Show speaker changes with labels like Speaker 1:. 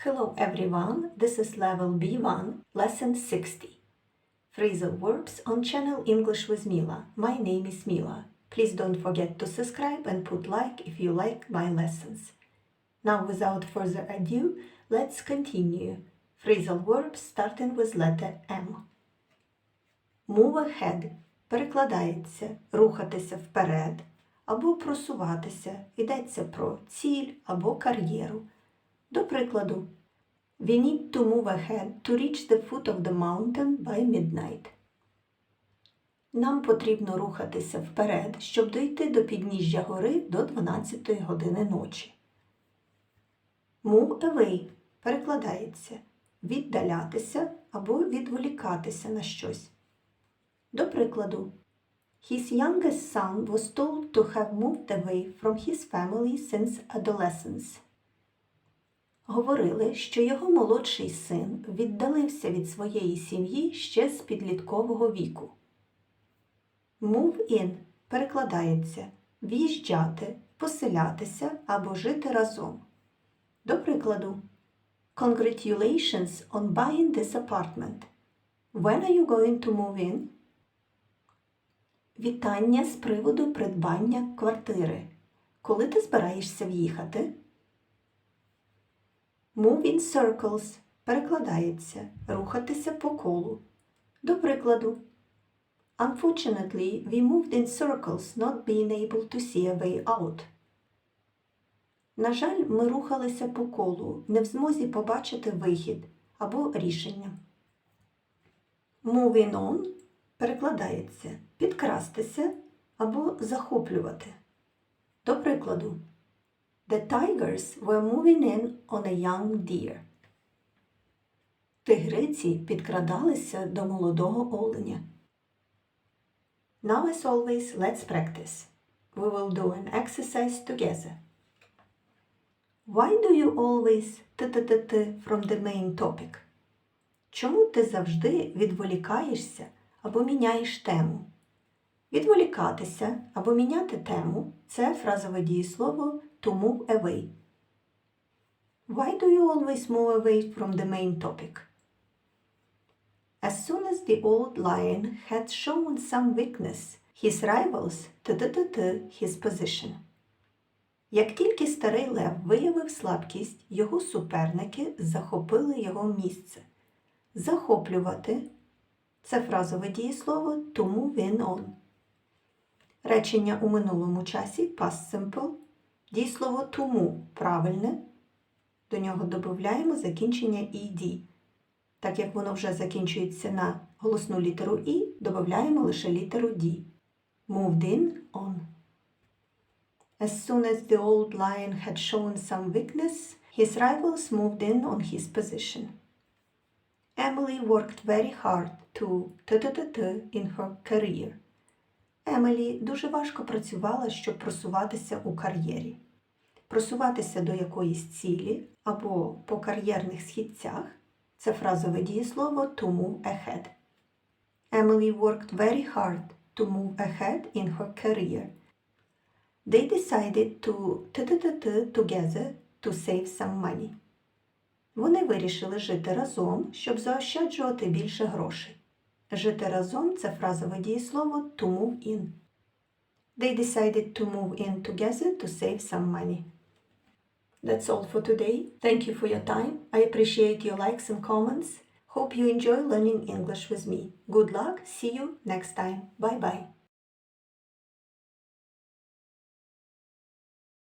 Speaker 1: Hello everyone, this is level B1, lesson 60. Phrasal verbs on channel English with Mila. My name is Mila. Please don't forget to subscribe and put like if you like my lessons. Now without further ado, let's continue. Phrasal verbs starting with letter M. Move ahead перекладається рухатися вперед або просуватися. Йдеться про ціль або кар'єру. До прикладу, We need to move ahead to reach the foot of the mountain by midnight. Нам потрібно рухатися вперед, щоб дойти до підніжжя гори до 12 години ночі. Move away перекладається віддалятися або відволікатися на щось. До прикладу, His youngest son was told to have moved away from his family since adolescence. Говорили, що його молодший син віддалився від своєї сім'ї ще з підліткового віку. Move in перекладається в'їжджати, поселятися або жити разом. До прикладу, Congratulations on buying this apartment. When are you going to move in? Вітання з приводу придбання квартири. Коли ти збираєшся в'їхати? Move in circles перекладається рухатися по колу. До прикладу, Unfortunately, we moved in circles, not being able to see a way out. На жаль, ми рухалися по колу, не в змозі побачити вихід або рішення. Moving on перекладається підкрастися або захоплювати. До прикладу, The tigers were moving in on a young deer. Тигриці підкрадалися до молодого оленя. Now, as always, let's practice. We will do an exercise together. Why do you always t-t-t-t from the main topic? Чому ти завжди відволікаєшся або міняєш тему? Відволікатися або міняти тему це фразове дієслово to move away. Why do you always move away from the main topic? As soon as the old lion had shown some weakness, his rivals t-t-t-t his position. Як тільки старий лев виявив слабкість, його суперники захопили його місце. Захоплювати це фразове дієслово move in on. Речення у минулому часі past simple. Дієслово to move правильне. До нього додаємо закінчення ed. Так як воно вже закінчується на голосну літеру І, додаємо лише літеру D. Moved in on. As soon as the old lion had shown some weakness, his rivals moved in on his position. Emily worked very hard to t-t-t-t in her career. Емелі дуже важко працювала, щоб просуватися у кар'єрі. Просуватися до якоїсь цілі або по кар'єрних східцях це фразове дієслово to move ahead. Emily worked very hard to move ahead in her career. They decided to t-t-t-t together to save some money. Вони вирішили жити разом, щоб заощаджувати більше грошей. Жити разом це фразове дієслово to move in. They decided to move in together to save some money. That's all for today. Thank you for your time. I appreciate your likes and comments. Hope you enjoy learning English with me. Good luck. See you next time. Bye bye.